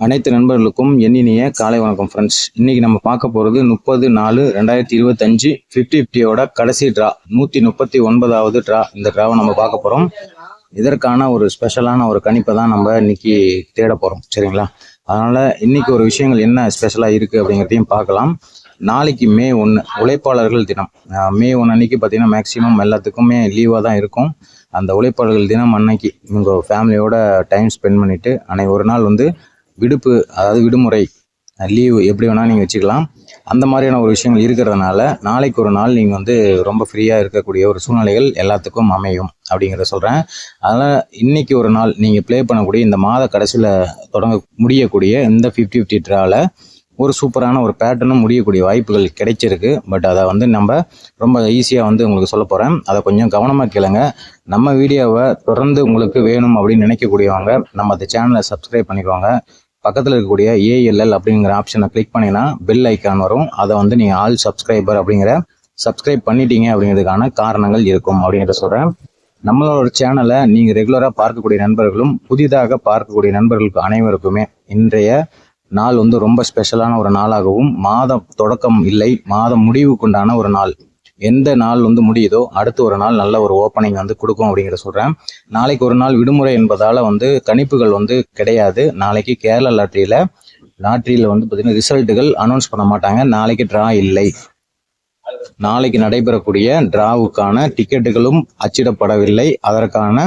அனைத்து நண்பர்களுக்கும் எண்ணினிய காலை வணக்கம் ஃப்ரெண்ட்ஸ் இன்னைக்கு நம்ம பார்க்க போகிறது முப்பது நாலு ரெண்டாயிரத்தி இருபத்தஞ்சு ஃபிஃப்டி ஃபிஃப்டியோட கடைசி ட்ரா நூற்றி முப்பத்தி ஒன்பதாவது ட்ரா இந்த ட்ராவை நம்ம பார்க்க போகிறோம் இதற்கான ஒரு ஸ்பெஷலான ஒரு கணிப்பை தான் நம்ம இன்னைக்கு தேட போகிறோம் சரிங்களா? அதனால் இன்னைக்கு ஒரு விஷயங்கள் என்ன ஸ்பெஷலாக இருக்குது அப்படிங்கிறதையும் பார்க்கலாம். நாளைக்கு மே ஒன்று உழைப்பாளர்கள் தினம். மே ஒன்று அன்னைக்கு பார்த்தீங்கன்னா மேக்ஸிமம் எல்லாத்துக்குமே லீவாக தான் இருக்கும். அந்த உழைப்பாளர்கள் தினம் அன்னைக்கு உங்கள் ஃபேமிலியோட டைம் ஸ்பெண்ட் பண்ணிவிட்டு அன்னைக்கு ஒரு நாள் வந்து விடுப்பு அதாவது விடுமுறை லீவு எப்படி வேணால் நீங்கள் வச்சுக்கலாம். அந்த மாதிரியான ஒரு விஷயங்கள் இருக்கிறதுனால நாளைக்கு ஒரு நாள் நீங்கள் வந்து ரொம்ப ஃப்ரீயாக இருக்கக்கூடிய ஒரு சூழ்நிலைகள் எல்லாத்துக்கும் அமையும் அப்படிங்கிறத சொல்கிறேன் அதனால் இன்றைக்கி ஒரு நாள் நீங்கள் ப்ளே பண்ணக்கூடிய இந்த மாத கடைசியில் தொடங்க முடியக்கூடிய இந்த ஃபிஃப்டி ஃபிஃப்டி ட்ராவில் ஒரு சூப்பரான ஒரு பேட்டர்னும் முடியக்கூடிய வாய்ப்புகள் கிடைச்சிருக்கு. பட் அதை வந்து நம்ம ரொம்ப ஈஸியாக வந்து உங்களுக்கு சொல்ல போகிறேன் அதை கொஞ்சம் கவனமாக கேளுங்க. நம்ம வீடியோவை தொடர்ந்து உங்களுக்கு வேணும் அப்படின்னு நினைக்கக்கூடியவங்க நம்ம அந்த சேனலை சப்ஸ்கிரைப் பண்ணிக்கோங்க. பக்கத்தில் இருக்கக்கூடிய ஏஎல்எல் அப்படிங்கிற ஆப்ஷனை கிளிக் பண்ணிங்கன்னா பெல் ஐக்கான் வரும். அதை வந்து நீங்கள் ஆல் சப்ஸ்கிரைபர் அப்படிங்கிற சப்ஸ்கிரைப் பண்ணிட்டீங்க அப்படிங்கிறதுக்கான காரணங்கள் இருக்கும் அப்படிங்கிறத சொல்கிறேன் நம்மளோட சேனலை நீங்கள் ரெகுலராக பார்க்கக்கூடிய நண்பர்களும் புதிதாக பார்க்கக்கூடிய நண்பர்களுக்கு அனைவருக்குமே இன்றைய நாள் வந்து ரொம்ப ஸ்பெஷலான ஒரு நாளாகவும் மாதம் தொடக்கம் இல்லை மாதம் முடிவுக்குண்டான ஒரு நாள். எந்த நாள் வந்து முடியுதோ அடுத்து ஒரு நாள் நல்ல ஒரு ஓப்பனிங் வந்து கொடுக்கும் அப்படிங்கிற சொல்கிறேன் நாளைக்கு ஒரு நாள் விடுமுறை என்பதால் வந்து கணிப்புகள் வந்து கிடையாது. நாளைக்கு கேரளா லாட்ரியில் லாட்ரியில் வந்து பார்த்திங்கன்னா ரிசல்ட்டுகள் அனௌன்ஸ் பண்ண மாட்டாங்க. நாளைக்கு ட்ரா இல்லை. நாளைக்கு நடைபெறக்கூடிய டிராவுக்கான டிக்கெட்டுகளும் அச்சிடப்படவில்லை. அதற்கான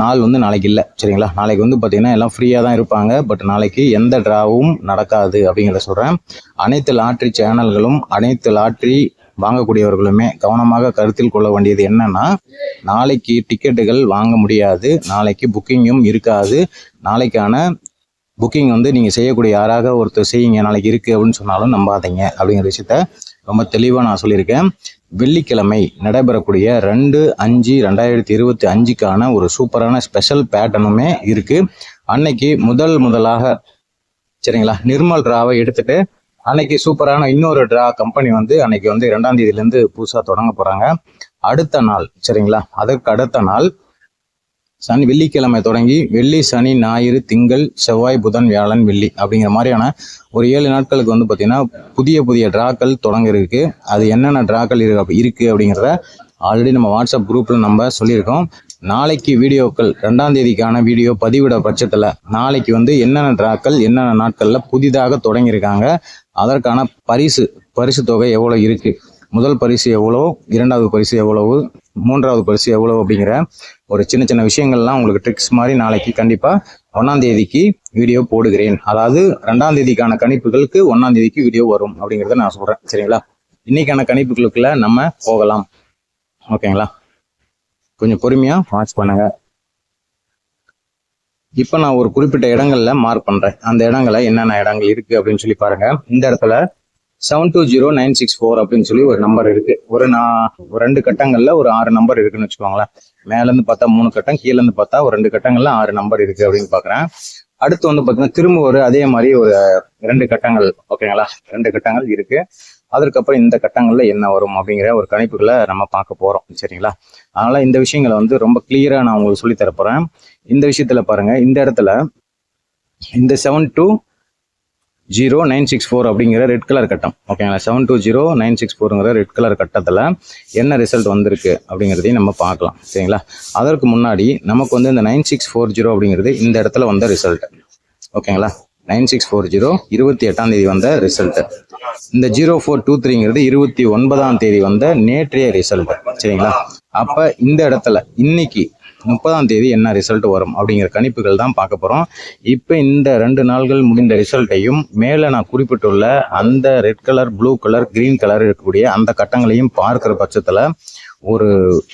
நாள் வந்து நாளைக்கு இல்லை. சரிங்களா? நாளைக்கு வந்து பார்த்தீங்கன்னா எல்லாம் ஃப்ரீயாக தான் இருப்பாங்க. பட் நாளைக்கு எந்த டிராவும் நடக்காது அப்படிங்கிறத சொல்கிறேன் அனைத்து லாட்ரி சேனல்களும் அனைத்து லாட்ரி வாங்கக்கூடியவர்களுமே கவனமாக கருத்தில் கொள்ள வேண்டியது என்னன்னா நாளைக்கு டிக்கெட்டுகள் வாங்க முடியாது நாளைக்கு புக்கிங்கும் இருக்காது நாளைக்கான புக்கிங் வந்து நீங்கள் செய்யக்கூடிய யாராக ஒருத்தர் செய்யுங்க நாளைக்கு இருக்குது அப்படின்னு சொன்னாலும் நம்பாதீங்க அப்படிங்கிற விஷயத்த ரொம்ப தெளிவாக நான் சொல்லியிருக்கேன். வெள்ளிக்கிழமை நடைபெறக்கூடிய ரெண்டு அஞ்சு ரெண்டாயிரத்தி இருபத்தி அஞ்சுக்கான ஒரு சூப்பரான ஸ்பெஷல் பேட்டர்னுமே இருக்குது அன்னைக்கு முதல் முதலாக சரிங்களா நிர்மல் ராவை எடுத்துகிட்டு அன்னைக்கு சூப்பரான இன்னொரு ட்ரா கம்பெனி வந்து அன்னைக்கு வந்து ரெண்டாம் தேதியிலேருந்து புதுசாக தொடங்க போகிறாங்க அடுத்த நாள் சரிங்களா? அதற்கு அடுத்த நாள் சனி வெள்ளிக்கிழமை தொடங்கி வெள்ளி சனி ஞாயிறு திங்கள் செவ்வாய் புதன் வியாழன் வெள்ளி அப்படிங்கிற மாதிரியான ஒரு ஏழு நாட்களுக்கு வந்து பார்த்திங்கன்னா புதிய புதிய ட்ராக்கள் தொடங்க இருக்கு அது என்னென்ன ட்ராக்கள் இருக்கு இருக்கு அப்படிங்கிறத ஆல்ரெடி நம்ம வாட்ஸ்அப் குரூப்பில் நம்ம சொல்லியிருக்கோம். நாளைக்கு வீடியோக்கள் ரெண்டாம் தேதிக்கான வீடியோ பதிவிட பட்சத்தில் நாளைக்கு வந்து என்னென்ன ட்ராக்கள் என்னென்ன நாட்களில் புதிதாக தொடங்கியிருக்காங்க அதற்கான பரிசு பரிசு தொகை எவ்வளோ இருக்குது முதல் பரிசு எவ்வளோ இரண்டாவது பரிசு எவ்வளவு? மூன்றாவது பரிசு எவ்வளோ அப்படிங்கிற ஒரு சின்ன சின்ன விஷயங்கள்லாம் உங்களுக்கு ட்ரிக்ஸ் மாதிரி நாளைக்கு கண்டிப்பாக ஒன்றாம் தேதிக்கு வீடியோ போடுகிறேன். அதாவது ரெண்டாம் தேதிக்கான கணிப்புகளுக்கு ஒன்றாம் தேதிக்கு வீடியோ வரும் அப்படிங்கிறத நான் சொல்கிறேன் சரிங்களா? இன்னைக்கான கணிப்புகளுக்குள்ள நம்ம போகலாம். ஓகேங்களா? கொஞ்சம் பொறுமையாக வாட்ச் பண்ணுங்கள் இப்போ நான் ஒரு குறிப்பிட்ட இடங்கள்ல மார்க் பண்றேன். அந்த இடங்கள்ல என்னென்ன இடங்கள் இருக்கு அப்படின்னு சொல்லி பாருங்க. இந்த இடத்துல seven two zero nine six four அப்படின்னு சொல்லி ஒரு நம்பர் இருக்கு. ஒரு நான் ஒரு ரெண்டு கட்டங்கள்ல ஒரு ஆறு நம்பர் இருக்குன்னு வச்சுக்கோங்களேன். மேல இருந்து பார்த்தா மூணு கட்டம் கீழ இருந்து பார்த்தா ஒரு ரெண்டு கட்டங்கள்ல ஆறு நம்பர் இருக்கு அப்படின்னு பாக்குறேன். அடுத்து வந்து பாத்தீங்கன்னா திரும்ப ஒரு அதே மாதிரி ஒரு ரெண்டு கட்டங்கள் ஓகேங்களா ரெண்டு கட்டங்கள் இருக்கு. அதற்கப்புறம் இந்த கட்டங்களில் என்ன வரும் அப்படிங்கிற ஒரு கணிப்புகளை நம்ம பார்க்க போகிறோம் சரிங்களா? அதனால் இந்த விஷயங்களை வந்து ரொம்ப கிளியராக நான் உங்களுக்கு சொல்லி தரப்போகிறேன் இந்த விஷயத்தில் பாருங்கள் இந்த இடத்துல இந்த seven two zero nine six four அப்படிங்கிற ரெட் கலர் கட்டம். ஓகேங்களா seven two zero nine six ஃபோருங்கிற red colour கட்டத்தில் என்ன ரிசல்ட் வந்திருக்கு அப்படிங்கிறதையும் நம்ம பார்க்கலாம். சரிங்களா? அதற்கு முன்னாடி நமக்கு வந்து இந்த நைன் சிக்ஸ் ஃபோர் ஜீரோ அப்படிங்கிறது இந்த இடத்துல வந்த ரிசல்ட் ஓகேங்களா நைன் சிக்ஸ் ஃபோர் ஜீரோ இருபத்தி எட்டாம் தேதி வந்த ரிசல்ட் இந்த ஜீரோ ஃபோர் டூ த்ரீங்கிறது இருபத்தி ஒன்பதாம் தேதி வந்த நேற்றைய ரிசல்ட் சரிங்களா? அப்போ இந்த இடத்துல இன்னைக்கு முப்பதாம் தேதி என்ன ரிசல்ட் வரும் அப்படிங்கிற கணிப்புகள் தான் பார்க்க போகிறோம் இப்போ இந்த ரெண்டு நாள்கள் முடிந்த ரிசல்ட்டையும் மேலே நான் குறிப்பிட்டுள்ள அந்த red colour blue colour green colour இருக்கக்கூடிய அந்த கட்டங்களையும் பார்க்குற பட்சத்தில் ஒரு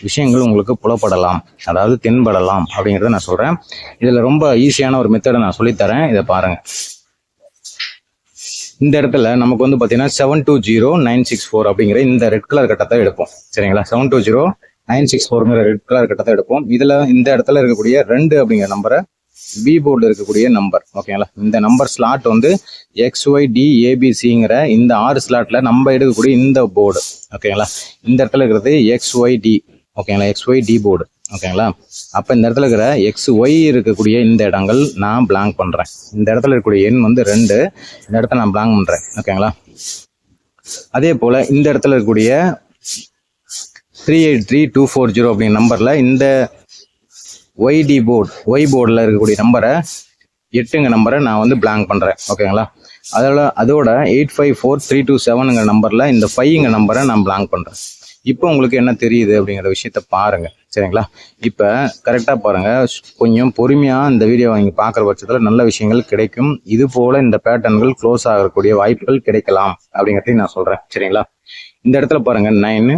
விஷயங்கள் உங்களுக்கு புலப்படலாம். அதாவது தென்படலாம் அப்படிங்கிறத நான் சொல்கிறேன் இதில் ரொம்ப ஈஸியான ஒரு மெத்தடை நான் சொல்லித்தரேன். இதை பாருங்கள் இந்த இடத்துல நமக்கு வந்து பார்த்தீங்கன்னா seven two zero nine six four அப்படிங்கிற இந்த ரெட் கலர் கட்டத்தை எடுப்போம். சரிங்களா? Seven two zero nine six ஃபோருங்கிற red colour கட்டத்தை எடுப்போம். இதில் இந்த இடத்துல இருக்கக்கூடிய ரெண்டு அப்படிங்கிற நம்பரை பி போர்டில் இருக்கக்கூடிய நம்பர் ஓகேங்களா இந்த நம்பர் ஸ்லாட் வந்து எக்ஸ் ஒய் டி ஏபிசிங்கிற இந்த ஆறு ஸ்லாட்டில் நம்ம எடுக்கக்கூடிய இந்த போர்டு ஓகேங்களா இந்த இடத்துல இருக்கிறது எக்ஸ் ஒய் டி ஓகேங்களா எக்ஸ் ஒய் டி போர்டு ஓகேங்களா அப்போ இந்த இடத்துல இருக்கிற எக்ஸ் ஒய் இருக்கக்கூடிய இந்த இடங்கள் நான் பிளாங்க் பண்ணுறேன் இந்த இடத்துல இருக்கக்கூடிய எண் வந்து ரெண்டு. இந்த இடத்த நான் பிளாங்க் பண்ணுறேன் ஓகேங்களா அதே போல் இந்த இடத்துல இருக்கக்கூடிய three eight three two four zero அப்படிங்கிற நம்பரில் இந்த ஒய்டி போர்டு ஒய் போர்டில் இருக்கக்கூடிய நம்பரை எட்டுங்க நம்பரை நான் வந்து பிளாங்க் பண்ணுறேன் ஓகேங்களா அதோட அதோட eight five four three two செவனுங்கிற நம்பரில் இந்த ஃபைவ்ங்க நம்பரை நான் பிளாங்க் பண்ணுறேன் இப்போ உங்களுக்கு என்ன தெரியுது அப்படிங்கிற விஷயத்த பாருங்கள் சரிங்களா? இப்போ கரெக்டாக பாருங்கள் கொஞ்சம் பொறுமையாக இந்த வீடியோ நீங்கள் பார்க்குற பட்சத்தில் நல்ல விஷயங்கள் கிடைக்கும். இது போல் இந்த பேட்டர்ன்கள் க்ளோஸ் ஆகக்கூடிய வாய்ப்புகள் கிடைக்கலாம் அப்படிங்கிறதையும் நான் சொல்கிறேன் சரிங்களா? இந்த இடத்துல பாருங்கள் nine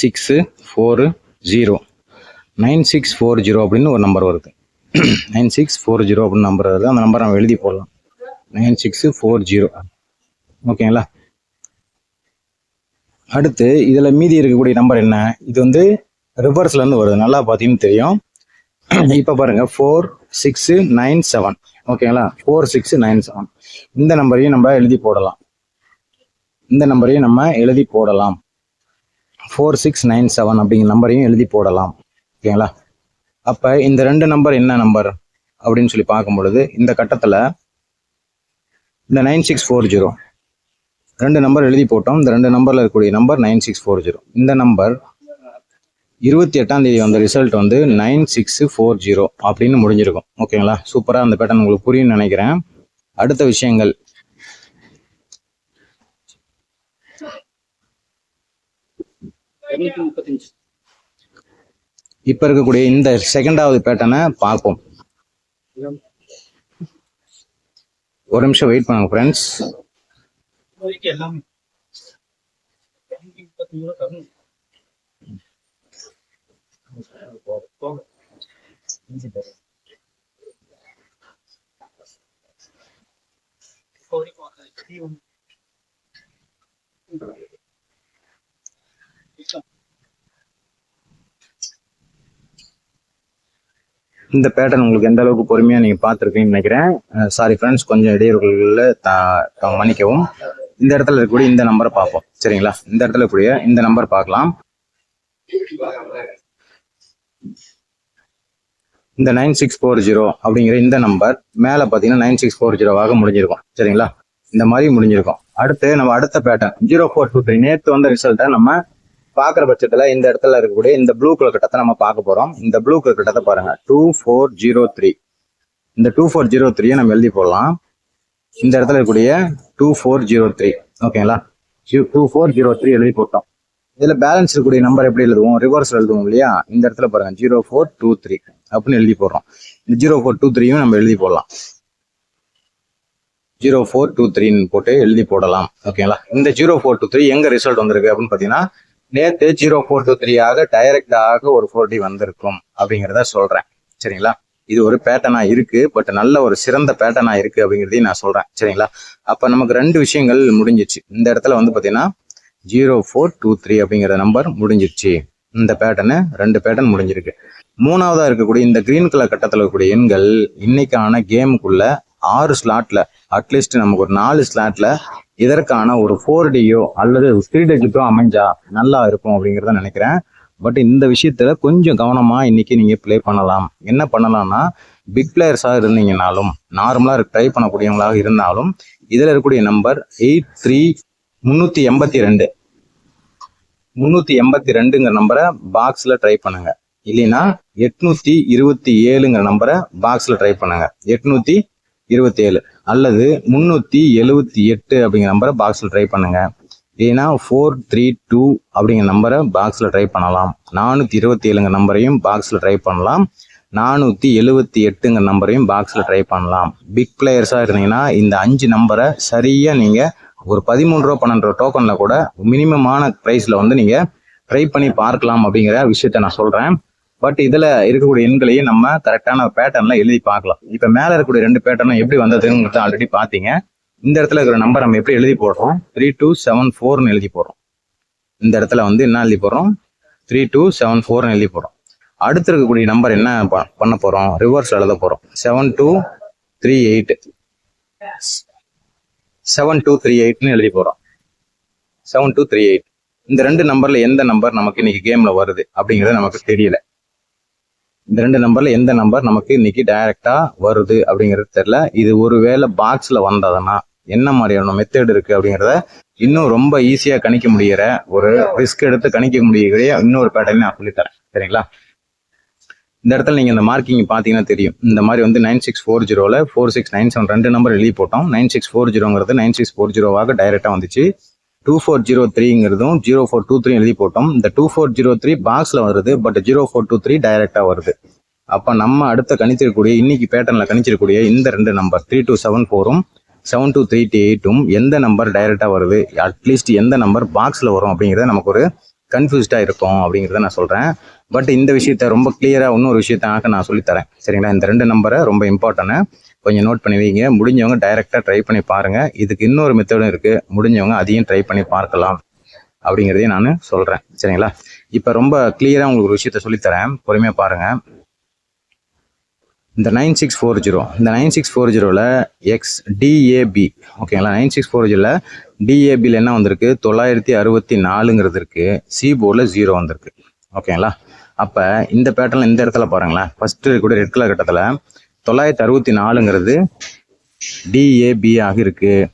six four zero. Nine six four zero அப்படின்னு ஒரு நம்பர் வருது. நைன் சிக்ஸ் ஃபோர் ஜீரோ அப்படின்னு நம்பர் வருது. அந்த நம்பர் நம்ம எழுதி போடலாம். Nine six four zero. ஓகேங்களா? அடுத்து இதில் மீதி இருக்கக்கூடிய நம்பர் என்ன? இது வந்து ரிவர்ஸ்லேருந்து வருது. நல்லா பார்த்தீங்கன்னு தெரியும். இப்போ பாருங்க. ஃபோர் சிக்ஸு நைன் செவன் ஓகேங்களா? ஃபோர் சிக்ஸு நைன் செவன் இந்த நம்பரையும் நம்ம எழுதி போடலாம். இந்த நம்பரையும் நம்ம எழுதி போடலாம். ஃபோர் சிக்ஸ் நைன் செவன் அப்படிங்கிற நம்பரையும் எழுதி போடலாம். ஓகேங்களா? அப்போ இந்த ரெண்டு நம்பர் என்ன நம்பர் அப்படின்னு சொல்லி பார்க்கும் பொழுது இந்த கட்டத்தில் இந்த நைன் சிக்ஸ் ஃபோர் ஜீரோ ரெண்டு நம்பர் எழுதி போட்டோம். இந்த ரெண்டு நம்பரில் இருக்கக்கூடிய number nine six four zero இந்த நம்பர் இருபத்தி எட்டாம் தேதி வந்த ரிசல்ட் வந்து நைன் சிக்ஸ் ஃபோர் ஜீரோ அப்படின்னு முடிஞ்சிருக்கும். ஓகேங்களா? சூப்பராக அந்த பேட்டர்ன் உங்களுக்கு புரியும் நினைக்கிறேன். அடுத்த விஷயங்கள். இருநூத்தி முப்பத்தஞ்சு. இப்போ இருக்கக்கூடிய இந்த செகண்டாவது பேட்டர்னை பார்ப்போம். ஒரு நிமிஷம் வெயிட் பண்ணுங்க ஃப்ரெண்ட்ஸ் எல்லாமே இருநூத்தி முப்பத்தஞ்சு ரூபா தரணும் போங்க. இப்போ வரைக்கும் வாங்க. டீ ஒண்ணு. இந்த பேட்டர்ன் உங்களுக்கு எந்த அளவுக்கு பொறுமையாக நீங்கள் பார்த்துருக்கீங்கன்னு நினைக்கிறேன். சாரி ஃப்ரெண்ட்ஸ் கொஞ்சம் இடையூறுகளில் மன்னிக்கவும். இந்த இடத்துல இருக்கக்கூடிய இந்த நம்பரை பார்ப்போம். சரிங்களா? இந்த இடத்துல இருக்கக்கூடிய இந்த நம்பர் பார்க்கலாம். இந்த நைன் சிக்ஸ் ஃபோர் ஜீரோ அப்படிங்கிற இந்த நம்பர் மேலே பார்த்தீங்கன்னா நைன் சிக்ஸ் ஃபோர் ஜீரோவாக முடிஞ்சிருக்கும். சரிங்களா? இந்த மாதிரி முடிஞ்சிருக்கும். அடுத்து நம்ம அடுத்த pattern zero four two three நேற்று வந்த ரிசல்ட்டை நம்ம பார்க்குற பட்சத்தில் இந்த இடத்துல இருக்கக்கூடிய இந்த ப்ளூ கலர் கட்டத்தை நம்ம பார்க்க போகிறோம் இந்த ப்ளூ கலர் கட்டத்தை பாருங்க. டூ ஃபோர் ஜீரோ த்ரீ இந்த டூ ஃபோர் ஜீரோ த்ரீயை நம்ம எழுதி போடலாம். இந்த இடத்துல இருக்கக்கூடிய டூ ஃபோர் ஜீரோ த்ரீ ஓகேங்களா? டூ ஃபோர் ஜீரோ த்ரீ எழுதி போட்டோம். இதில் பேலன்ஸ் இருக்கக்கூடிய நம்பர் எப்படி எழுதுவோம்? ரிவர்ஸ் எழுதுவோம் இல்லையா? இந்த இடத்துல பாருங்க. ஜீரோ ஃபோர் டூ த்ரீ அப்படின்னு எழுதி போடுறோம். இந்த ஜீரோ ஃபோர் டூ த்ரீயும் நம்ம எழுதி போடலாம். ஜீரோ ஃபோர் டூ த்ரீன்னு போட்டு எழுதி போடலாம். ஓகேங்களா? இந்த ஜீரோ ஃபோர் டூ த்ரீ எங்க ரிசல்ட் வந்திருக்கு அப்படின்னு பார்த்தீங்கன்னா நேற்று ஜீரோ ஃபோர் டூ த்ரீ ஆக டைரக்டாக ஒரு ஃபோர் டி வந்திருக்கும் அப்படிங்கிறத சொல்றேன். சரிங்களா? இது ஒரு பேட்டர்னா இருக்கு பட் நல்ல ஒரு சிறந்த பேட்டர்னா இருக்கு அப்படிங்கிறதையும் நான் சொல்றேன். சரிங்களா? அப்ப நமக்கு ரெண்டு விஷயங்கள் முடிஞ்சிச்சு. இந்த இடத்துல வந்து பாத்தீங்கன்னா ஜீரோ ஃபோர் டூ த்ரீ அப்படிங்கிற நம்பர் முடிஞ்சிருச்சு. இந்த பேட்டர்னு ரெண்டு பேட்டர்ன் முடிஞ்சிருக்கு. மூணாவதா இருக்கக்கூடிய இந்த கிரீன் கலர் கட்டத்தில் இருக்கக்கூடிய எண்கள் இன்னைக்கான கேமுக்குள்ள ஆறு ஸ்லாட்ல அட்லீஸ்ட் நமக்கு ஒரு நாலு ஸ்லாட்ல இதற்கான ஒரு ஃபோர் டியோ அல்லது த்ரீ டிஜிட்டோ அமைஞ்சா நல்லா இருக்கும் அப்படிங்கிறத நினைக்கிறேன். பட் இந்த விஷயத்துல கொஞ்சம் கவனமா இன்னைக்கு நீங்க ப்ளே பண்ணலாம். என்ன பண்ணலாம்னா பிக் பிளேயர்ஸாக இருந்தீங்கனாலும் நார்மலாக ட்ரை பண்ணக்கூடியவங்களாக இருந்தாலும் இதில் இருக்கக்கூடிய நம்பர் எயிட் த்ரீ முந்நூற்றி எண்பத்தி ரெண்டு. முந்நூற்றி எண்பத்தி ரெண்டுங்கிற நம்பரை பாக்ஸில் ட்ரை பண்ணுங்க. இல்லைன்னா எட்நூற்றி இருபத்தி ஏழுங்கிற நம்பரை பாக்ஸில் ட்ரை பண்ணுங்க. எட்நூற்றி இருபத்தி ஏழு. அல்லது முந்நூற்றி எழுவத்தி எட்டு அப்படிங்கிற நம்பரை பாக்ஸில் ட்ரை பண்ணுங்க. இல்லைன்னா ஃபோர் த்ரீ டூ அப்படிங்கிற நம்பரை பாக்ஸில் ட்ரை பண்ணலாம். நானூற்றி இருபத்தி ஏழுங்க நம்பரையும் பாக்ஸில் ட்ரை பண்ணலாம். நானூற்றி எழுவத்தி எட்டுங்கிற நம்பரையும் பாக்ஸில் ட்ரை பண்ணலாம். பிக் பிளேயர்ஸாக இருந்தீங்கன்னா இந்த அஞ்சு நம்பரை சரியாக நீங்கள் ஒரு பதிமூணு ரூபா பன்னெண்டு ரூபா டோக்கனில் கூட மினிமமான ப்ரைஸில் வந்து நீங்கள் ட்ரை பண்ணி பார்க்கலாம் அப்படிங்கிற விஷயத்த நான் சொல்கிறேன் பட் இதுல இருக்கக்கூடிய எண்களையும் நம்ம கரெக்டான பேட்டர்ன்ல எழுதி பார்க்கலாம். இப்ப மேல இருக்கக்கூடிய ரெண்டு பேட்டர்னும் எப்படி வந்ததுங்கிறத ஆல்ரெடி பாத்தீங்க இந்த இடத்துல இருக்கிற நம்பர் நம்ம எப்படி எழுதி போடுறோம்? த்ரீ டூ செவன் ஃபோர்னு எழுதி போடுறோம். இந்த இடத்துல வந்து என்ன எழுதி போடுறோம்? த்ரீ டூ செவன் ஃபோர்னு எழுதி போடுறோம். அடுத்து இருக்கக்கூடிய நம்பர் என்ன பண்ண போறோம்? ரிவர்ஸ் எழுத போறோம். Seven two three eight seven two three எயிட்னு எழுதி போறோம். செவன் டூ த்ரீ எயிட் இந்த ரெண்டு நம்பர்ல எந்த நம்பர் நமக்கு இன்னைக்கு கேம்ல வருது அப்படிங்கிறது நமக்கு தெரியல. இந்த ரெண்டு நம்பர்ல எந்த நம்பர் நமக்கு இன்னைக்கு டைரக்டா வருது அப்படிங்கிறது தெரியல. இது ஒருவேளை பாக்ஸ்ல வந்ததுன்னா என்ன மாதிரியான மெத்தட் இருக்கு அப்படிங்கிறத இன்னும் ரொம்ப ஈஸியா கணிக்க முடிகிற ஒரு ரிஸ்க் எடுத்து கணிக்க முடியக்கூடிய இன்னொரு பேட்டர்ன் நான் சொல்லித்தரேன் சரிங்களா? இந்த இடத்துல நீங்க இந்த மார்க்கிங் பாத்தீங்கன்னா தெரியும். இந்த மாதிரி வந்து நைன் சிக்ஸ் ஃபோர் ஜீரோல ஃபோர் சிக்ஸ் நைன் செவன் ரெண்டு நம்பர் எழுதி போட்டோம். நைன் சிக்ஸ் ஃபோர் ஜீரோங்கிறது நைன் சிக்ஸ் ஃபோர் ஜீரோவாக டைரக்டா வந்துச்சு. டூ ஃபோர் ஜீரோ த்ரீங்கிறதும் ஜீரோ ஃபோர் டூ த்ரீ எழுதி போட்டோம். இந்த டூ ஃபோர் ஜீரோ த்ரீ பாக்ஸில் வருது but zero four two three டைரெக்டாக வருது. அப்போ நம்ம அடுத்த கணிச்சிருக்கக்கூடிய இன்னைக்கு பேட்டர்னில் கணிச்சிருக்கக்கூடிய இந்த ரெண்டு நம்பர் த்ரீ டூ செவன் ஃபோரும் செவன் டூ த்ரீ எயிட்டும் எந்த நம்பர் டைரெக்டாக வருது? அட்லீஸ்ட் எந்த நம்பர் பாக்ஸில் வரும் அப்படிங்கிறத நமக்கு ஒரு கன்ஃபியூஸ்டாக இருக்கும் அப்படிங்கிறத நான் சொல்கிறேன் பட் இந்த விஷயத்த ரொம்ப கிளியராக இன்னொரு விஷயத்தாக நான் சொல்லித்தரேன். சரிங்களா? இந்த ரெண்டு நம்பரை ரொம்ப இம்பார்ட்டன்ட் கொஞ்சம் நோட் பண்ணி வைங்க. முடிஞ்சவங்க டைரெக்டாக ட்ரை பண்ணி பாருங்கள் இதுக்கு இன்னொரு மெத்தடும் இருக்குது முடிஞ்சவங்க அதையும் ட்ரை பண்ணி பார்க்கலாம். அப்படிங்கிறதையும் நான் சொல்கிறேன் சரிங்களா? இப்போ ரொம்ப கிளியராக உங்களுக்கு ஒரு விஷயத்த சொல்லித்தரேன். பொறுமையாக பாருங்கள் இந்த நைன் சிக்ஸ் ஃபோர் ஜீரோ இந்த நைன் சிக்ஸ் ஃபோர் ஜீரோவில் எக்ஸ் டிஏபி ஓகேங்களா நைன் சிக்ஸ் ஃபோர் ஜீரோவில் டிஏபியில் என்ன வந்திருக்கு? தொள்ளாயிரத்தி அறுபத்தி நாலுங்கிறது இருக்குது சி போர்டில் ஜீரோ வந்திருக்கு. ஓகேங்களா அப்போ இந்த பேட்டர்ல இந்த இடத்துல பாருங்களேன். ஃபஸ்ட்டு இருக்கக்கூடிய ரெட் கலர் கட்டத்தில் தொள்ளாயிரத்தி அறுபத்தி நாலுங்கிறது டிஏபி ஆக இருக்குது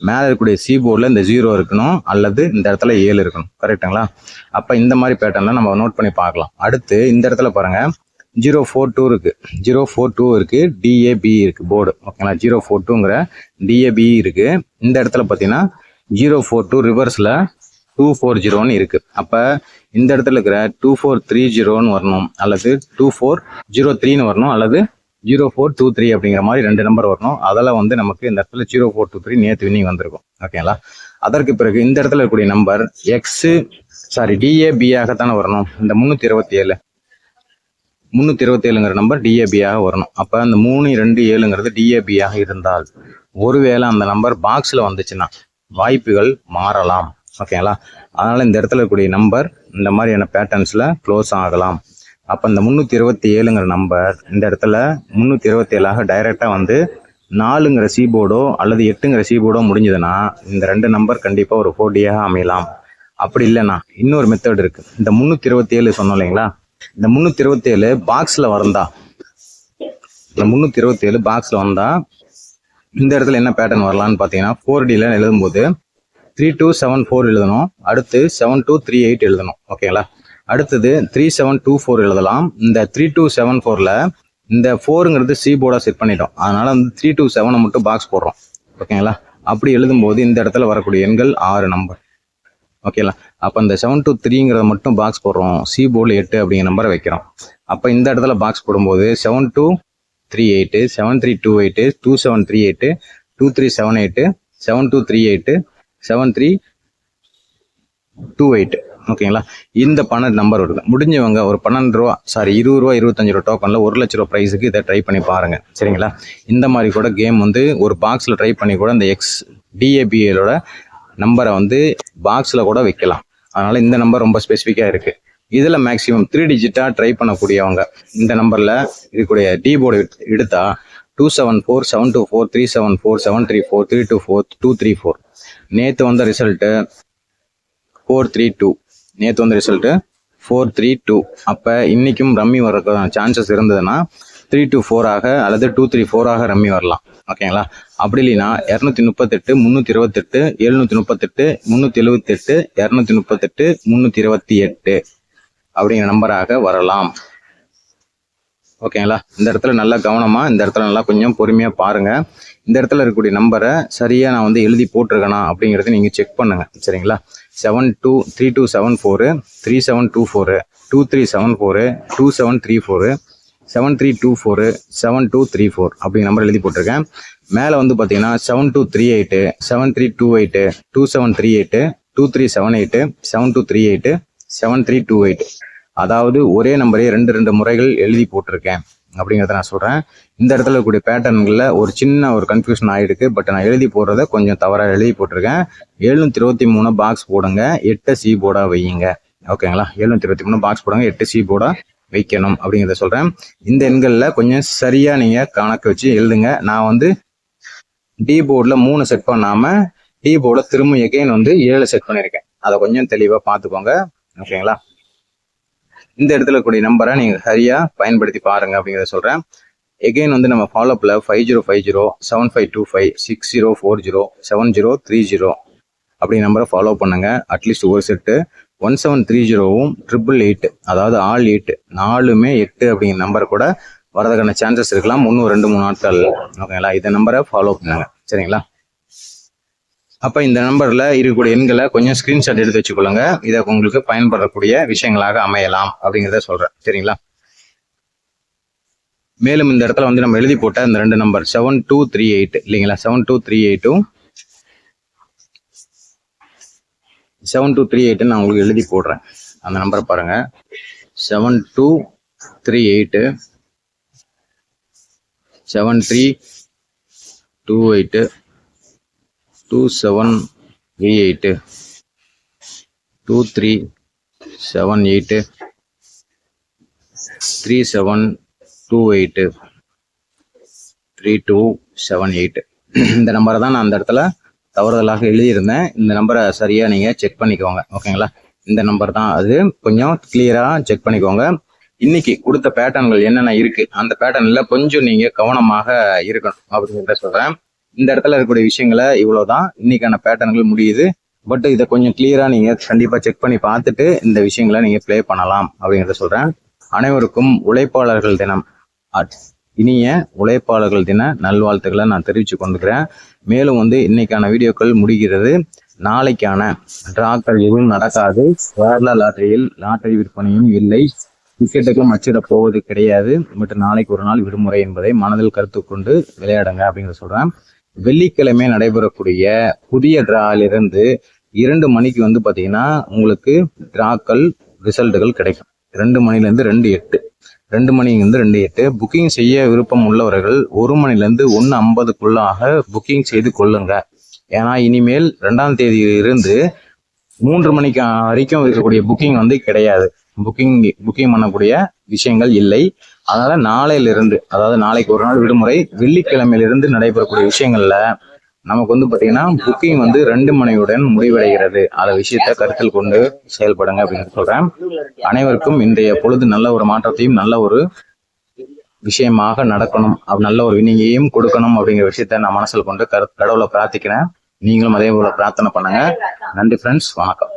மேலே இருக்கக்கூடிய சி போர்டில் இந்த ஜீரோ இருக்கணும் அல்லது இந்த இடத்துல ஏழு இருக்கணும். கரெக்ட்டுங்களா அப்போ இந்த மாதிரி பேட்டர்னில் நம்ம நோட் பண்ணி பார்க்கலாம். அடுத்து இந்த இடத்துல பாருங்கள் ஜீரோ ஃபோர் டூ இருக்குது ஜீரோ ஃபோர் டூ இருக்குது டிஏபி இருக்குது போர்டு ஓகேங்களா ஜீரோ ஃபோர் டூங்கிற டிஏபி இருக்குது இந்த இடத்துல பார்த்தீங்கன்னா ஜீரோ ஃபோர் டூ ரிவர்ஸில் டூ ஃபோர் ஜீரோன்னு இருக்குது அப்போ இந்த இடத்துல இருக்கிற டூ ஃபோர் த்ரீ ஜீரோன்னு வரணும் அல்லது டூ ஃபோர் ஜீரோ த்ரீன்னு வரணும் அல்லது ஜீரோ ஃபோர் டூ த்ரீ அப்படிங்கிற மாதிரி ரெண்டு நம்பர் வரணும். அதெல்லாம் வந்து நமக்கு இந்த இடத்துல ஜீரோ ஃபோர் டூ த்ரீ நேற்று வின்னிங் வந்திருக்கும். ஓகேங்களா அதற்கு பிறகு இந்த இடத்துல இருக்கக்கூடிய நம்பர் எக்ஸு சாரி டிஏபியாகத்தானே வரணும். இந்த முந்நூற்றி இருபத்தி ஏழு. முந்நூற்றி இருபத்தி ஏழுங்கிற நம்பர் டிஏபியாக வரணும். அப்போ அந்த மூணு ரெண்டு ஏழுங்கிறது டிஏபியாக இருந்தால் ஒருவேளை அந்த நம்பர் பாக்ஸில் வந்துச்சுன்னா வாய்ப்புகள் மாறலாம். ஓகேங்களா அதனால் இந்த இடத்துல இருக்கக்கூடிய நம்பர் இந்த மாதிரியான பேட்டர்ன்ஸில் க்ளோஸ் ஆகலாம். அப்போ இந்த முந்நூற்றி இருபத்தி ஏழுங்கிற நம்பர் இந்த இடத்துல முந்நூற்றி இருபத்தி ஏழாக டைரெக்டாக வந்து நாலுங்கிற சீபோர்டோ அல்லது எட்டுங்கிற சீபோர்டோ முடிஞ்சதுன்னா இந்த ரெண்டு நம்பர் கண்டிப்பாக ஒரு போட்டியாக அமையலாம். அப்படி இல்லைண்ணா இன்னொரு மெத்தட் இருக்குது இந்த முந்நூற்றி இருபத்தி ஏழு சொன்னோம் இல்லைங்களா? இந்த முந்நூற்றி இருபத்தி ஏழு பாக்ஸில் வரந்தா இந்த முந்நூற்றி இருபத்தி ஏழு பாக்ஸில் வந்தால் இந்த இடத்துல என்ன பேட்டர்ன் வரலான்னு பார்த்தீங்கன்னா ஃபோர் டியில் எழுதும்போது த்ரீ டூ செவன் ஃபோர் எழுதணும். அடுத்து செவன் டூ த்ரீ எயிட் எழுதணும். ஓகேங்களா அடுத்தது த்ரீ செவன் டூ ஃபோர் எழுதலாம். இந்த த்ரீ டூ செவன் ஃபோரில் இந்த ஃபோருங்கிறது சி போர்டாக செட் பண்ணிட்டோம். அதனால் வந்து த்ரீ டூ செவனை மட்டும் பாக்ஸ் போடுறோம். ஓகேங்களா அப்படி எழுதும்போது இந்த இடத்துல வரக்கூடிய எண்கள் ஆறு நம்பர் ஓகேங்களா அப்போ இந்த செவன் டூ த்ரீங்கிறத மட்டும் பாக்ஸ் போடுறோம். சி போர்டில் எட்டு அப்படிங்கிற நம்பரை வைக்கிறோம். அப்போ இந்த இடத்துல பாக்ஸ் போடும்போது seven two three eight seven three two eight two seven three eight two three seven eight seven two three eight seven three two eight ஓகேங்களா? இந்த பன்னெண்டு நம்பர் வருது முடிஞ்சவங்க ஒரு பன்னெண்டு ரூபா சாரி இருபது ரூபா இருபத்தஞ்சு ரூபா டோக்கனில் ஒரு லட்ச ரூபா ப்ரைஸுக்கு இதை ட்ரை பண்ணி பாருங்க. சரிங்களா? இந்த மாதிரி கூட கேம் வந்து ஒரு பாக்ஸில் ட்ரை பண்ணி கூட இந்த எக்ஸ் டிஏபிஏலோட நம்பரை வந்து பாக்ஸில் கூட வைக்கலாம். அதனால் இந்த நம்பர் ரொம்ப ஸ்பெசிஃபிக்காக இருக்குது இதில் மேக்ஸிமம் த்ரீ டிஜிட்டாக ட்ரை பண்ணக்கூடியவங்க இந்த நம்பரில் இருக்கக்கூடிய டி போர்டு எடுத்தால் two seven four seven two four three seven four seven three four three two four two three four நேற்று வந்த ரிசல்ட்டு ஃபோர் த்ரீ டூ நேற்று வந்து ரிசல்ட்டு ஃபோர் த்ரீ டூ அப்போ இன்றைக்கும் ரம்மி வர்றதுக்கான சான்சஸ் இருந்ததுன்னா த்ரீ டூ ஃபோராக அல்லது டூ த்ரீ ஃபோராக ரம்மி வரலாம். ஓகேங்களா அப்படி இல்லைன்னா இரநூத்தி முப்பத்தெட்டு முந்நூற்றி இருபத்தெட்டு எழுநூற்றி முப்பத்தெட்டு முந்நூற்றி எழுபத்தெட்டு இரநூத்தி முப்பத்தெட்டு முந்நூற்றி இருபத்தி எட்டு அப்படிங்கிற நம்பராக வரலாம். ஓகேங்களா இந்த இடத்துல நல்லா கவனமா இந்த இடத்துல நல்லா கொஞ்சம் பொறுமையாக பாருங்க. இந்த இடத்துல இருக்கக்கூடிய நம்பரை சரியா நான் வந்து எழுதி போட்டிருக்கேனா அப்படிங்கிறத நீங்க செக் பண்ணுங்க. சரிங்களா? Seven two three two seven four three seven two four two three seven four two seven three four seven three two four seven two three four அப்படிங்கிற நம்பர் எழுதி போட்டிருக்கேன். மேலே வந்து பார்த்தீங்கன்னா seven two three eight seven three two eight two seven three eight two three seven eight seven two three eight seven three two eight அதாவது ஒரே நம்பரே ரெண்டு ரெண்டு முறைகள் எழுதி போட்டிருக்கேன். அப்படிங்கிறத நான் சொல்கிறேன் இந்த இடத்துல இருக்கக்கூடிய பேட்டர்ன்களில் ஒரு சின்ன ஒரு கன்ஃபியூஷன் ஆகிடுக்கு பட் நான் எழுதி போடுறத கொஞ்சம் தவறாக எழுதி போட்டிருக்கேன். எழுநூற்றி இருபத்தி மூணு பாக்ஸ் போடுங்க. எட்டு சி போர்டாக வையுங்க. ஓகேங்களா எழுநூற்றி இருபத்தி மூணு பாக்ஸ் போடுங்க. எட்டு சி போர்டாக வைக்கணும் அப்படிங்கிறத சொல்கிறேன் இந்த எண்களில் கொஞ்சம் சரியாக நீங்கள் கணக்கு வச்சு எழுதுங்க. நான் வந்து டி போர்டில் மூணு செட் பண்ணாமல் டி போர்டில் திரும்ப எகைன் வந்து ஏழு செட் பண்ணியிருக்கேன். அதை கொஞ்சம் தெளிவாக பார்த்துக்கோங்க. ஓகேங்களா இந்த இடத்துல கூடிய நம்பரை நீங்கள் சரியாக பயன்படுத்தி பாருங்க அப்படிங்கிறத சொல்கிறேன் எகெயின் வந்து நம்ம ஃபாலோப்பில் five zero five zero seven five two five six zero four zero seven zero three zero அப்படி நம்பரை ஃபாலோ பண்ணுங்க. அட்லீஸ்ட் ஒரு செட்டு ஒன் செவன் த்ரீ ஜீரோவும் ட்ரிபிள் எயிட் அதாவது ஆல் எயிட் நாலுமே எட்டு அப்படிங்கிற நம்பர் கூட வரதுக்கான சான்சஸ் இருக்கலாம். இன்னும் ரெண்டு மூணு நாட்கள் ஓகேங்களா? இந்த நம்பரை ஃபாலோ பண்ணுங்க. சரிங்களா? அப்போ இந்த நம்பரில் இருக்கக்கூடிய எண்களை கொஞ்சம் ஸ்க்ரீன்ஷாட் எடுத்து வச்சுக்கொள்ளுங்க. இதை உங்களுக்கு பயன்படக்கூடிய விஷயங்களாக அமையலாம் அப்படிங்கிறத சொல்கிறேன் சரிங்களா? மேலும் இந்த இடத்துல வந்து நம்ம எழுதி போட்ட இந்த ரெண்டு number seven two three eight இல்லைங்களா? செவன் டூ த்ரீ எயிட்டும் செவன் டூ த்ரீ எயிட்டு நான் உங்களுக்கு எழுதி போடுறேன். அந்த நம்பரை பாருங்கள் seven two three eight seven three two eight two seven three eight two three seven eight three seven two eight three two seven eight இந்த நம்பரை தான் நான் அந்த இடத்துல தவறுதலாக எழுதியிருந்தேன். இந்த நம்பரை சரியாக நீங்கள் செக் பண்ணிக்கோங்க. ஓகேங்களா? இந்த நம்பர் தான் அது. கொஞ்சம் கிளியராக செக் பண்ணிக்கோங்க. இன்னைக்கு கொடுத்த பேட்டர்ன்கள் என்னென்ன இருக்குது அந்த பேட்டர்னில் கொஞ்சம் நீங்கள் கவனமாக இருக்கணும். அப்படிங்கிறத சொல்கிறேன் இந்த இடத்துல இருக்கக்கூடிய விஷயங்களை இவ்வளோதான் இன்னைக்கான பேட்டர்ன்கள் முடியுது. பட் இதை கொஞ்சம் கிளியராக நீங்கள் கண்டிப்பாக செக் பண்ணி பார்த்துட்டு இந்த விஷயங்களை நீங்கள் ப்ளே பண்ணலாம் அப்படிங்கிறத சொல்கிறேன் அனைவருக்கும் உழைப்பாளர்கள் தினம். அட்- இனிய உழைப்பாளர்கள் தின நல்வாழ்த்துக்களை நான் தெரிவித்து கொண்டுக்கிறேன். மேலும் வந்து இன்னைக்கான வீடியோக்கள் முடிகிறது. நாளைக்கான டிராக்கள் எதுவும் நடக்காது. கேரளா லாட்டரியில் லாட்டரி விற்பனையும் இல்லை. டிக்கெட்டுக்கும் அச்சிட போவது கிடையாது. பட் நாளைக்கு ஒரு நாள் விடுமுறை என்பதை மனதில் கருத்து கொண்டு விளையாடுங்க அப்படிங்கிற சொல்கிறேன் வெள்ளிக்கிழமை நடைபெறக்கூடிய புதிய டிராலிருந்து இரண்டு மணிக்கு வந்து பார்த்தீங்கன்னா உங்களுக்கு டிராக்கள் ரிசல்ட்டுகள் கிடைக்கும். ரெண்டு மணிலேருந்து ரெண்டு எட்டு. ரெண்டு மணிலேருந்து ரெண்டு எட்டு. புக்கிங் செய்ய விருப்பம் உள்ளவர்கள் ஒரு மணிலேருந்து ஒன்று ஐம்பதுக்குள்ளாக புக்கிங் செய்து கொள்ளுங்க. ஏன்னா இனிமேல் ரெண்டாம் தேதியிலிருந்து மூன்று மணிக்கு வரைக்கும் இருக்கக்கூடிய புக்கிங் வந்து கிடையாது. புக்கிங் புக்கிங் பண்ணக்கூடிய விஷயங்கள் இல்லை. அதனால நாளையிலிருந்து அதாவது நாளைக்கு ஒரு நாள் விடுமுறை வெள்ளிக்கிழமையிலிருந்து நடைபெறக்கூடிய விஷயங்கள்ல நமக்கு வந்து பாத்தீங்கன்னா புக்கிங் வந்து ரெண்டு மணியுடன் முடிவடைகிறது. அந்த விஷயத்தை கருத்தில் கொண்டு செயல்படுங்க அப்படின்னு சொல்றேன். அனைவருக்கும் இன்றைய பொழுது நல்ல ஒரு மாற்றத்தையும் நல்ல ஒரு விஷயமாக நடக்கணும். நல்ல ஒரு வினிங்கையும் கொடுக்கணும் அப்படிங்கிற விஷயத்த நான் மனசில் கொண்டு கரு கடவுளை பிரார்த்திக்கிறேன். நீங்களும் அதே போல பிரார்த்தனை பண்ணுங்க. நன்றி ஃப்ரெண்ட்ஸ் வணக்கம்.